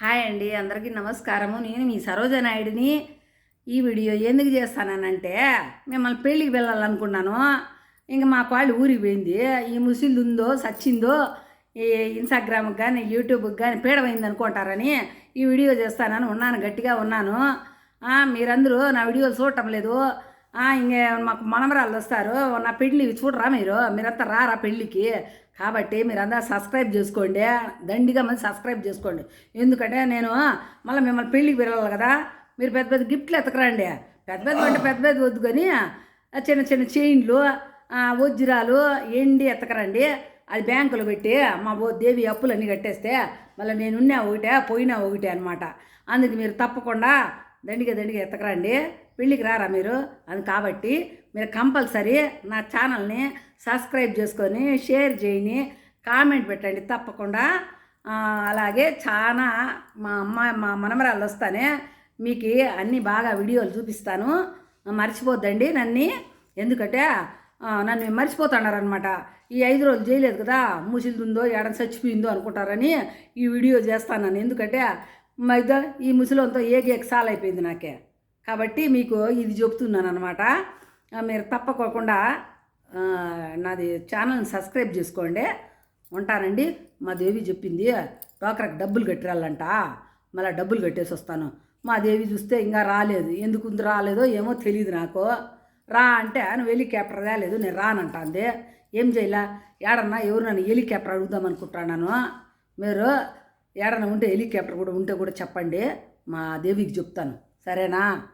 Hi అండి అందరికీ నమస్కారము. నేను మీ సరోజ నాయుడిని ఈ వీడియో ఎందుకు చేస్తానంటే మిమ్మల్ని పెళ్ళికి వెళ్ళాలనుకున్నాను. ఇంకా మా కాళ్ళు ఊరికి పోయింది. ఈ ముసిల్ది ఉందో సచ్చిందో ఈ ఇన్స్టాగ్రామ్కి కానీ యూట్యూబ్కి కానీ పీడమైంది అనుకుంటారని ఈ వీడియో చేస్తానని ఉన్నాను గట్టిగా ఉన్నాను. మీరందరూ నా వీడియోలు చూడటం లేదు. ఇంకే మాకు మనమరాళ్ళు వస్తారు. నా పెళ్ళి చూడరా మీరు? మీరంతా రారా పెళ్ళికి? కాబట్టి మీరందరూ సబ్స్క్రైబ్ చేసుకోండి. దండిగా మంది సబ్స్క్రైబ్ చేసుకోండి. ఎందుకంటే నేను మళ్ళీ మిమ్మల్ని పెళ్ళికి వెళ్ళాలి కదా. మీరు పెద్ద పెద్ద గిఫ్ట్లు ఎతకరండి. పెద్ద పెద్ద అంటే పెద్ద పెద్ద వద్దు కానీ చిన్న చిన్న చైన్లు వజ్రాలు ఎండి ఎతకరండి. అది బ్యాంకులో పెట్టి మా ఓ దేవి అప్పులన్నీ కట్టేస్తే మళ్ళీ నేనున్నా ఒకటే పోయినా ఒకటే అనమాట అందుకు మీరు తప్పకుండా దండిగా దండిగా ఎత్తకరండి. పెళ్ళికి రారా మీరు? అది కాబట్టి మీరు కంపల్సరీ నా ఛానల్ని సబ్స్క్రైబ్ చేసుకొని షేర్ చేయని కామెంట్ పెట్టండి తప్పకుండా. అలాగే చాలా మా అమ్మ మా మనమరాళ్ళు వస్తానే మీకు అన్నీ బాగా వీడియోలు చూపిస్తాను. మర్చిపోద్దండి నన్ను. ఎందుకంటే నన్ను మర్చిపోతున్నారనమాట ఈ ఐదు రోజులు చేయలేదు కదా ముసిలిందో ఎడ చచ్చిపోయిందో అనుకుంటారని ఈ వీడియో చేస్తాను ఎందుకంటే మా ఈ ముసలితో ఏకి ఎక్సాల్ అయిపోయింది నాకే. కాబట్టి మీకు ఇది చెప్తున్నాను అనమాట మీరు తప్పకోకుండా నాది ఛానల్ని సబ్స్క్రైబ్ చేసుకోండి. ఉంటానండి. మా దేవి చెప్పింది డోకరాకి డబ్బులు కట్టిరాలంట. మళ్ళీ డబ్బులు కట్టేసి వస్తాను. మా దేవి చూస్తే ఇంకా రాలేదు. ఎందుకు రాలేదో ఏమో తెలియదు నాకు. రా అంటే నువ్వు హెలికాప్టర్ రాలేదు నేను రానంటాంది ఏం చేయలే? ఏడన్నా ఎవరు నన్ను హెలికాప్టర్ అడుగుదాం అనుకుంటున్నాను. మీరు ఏడన ఉంటే హెలికాప్టర్ కూడా ఉంటే కూడా చెప్పండి. మా దేవికి చెప్తాను. సరేనా?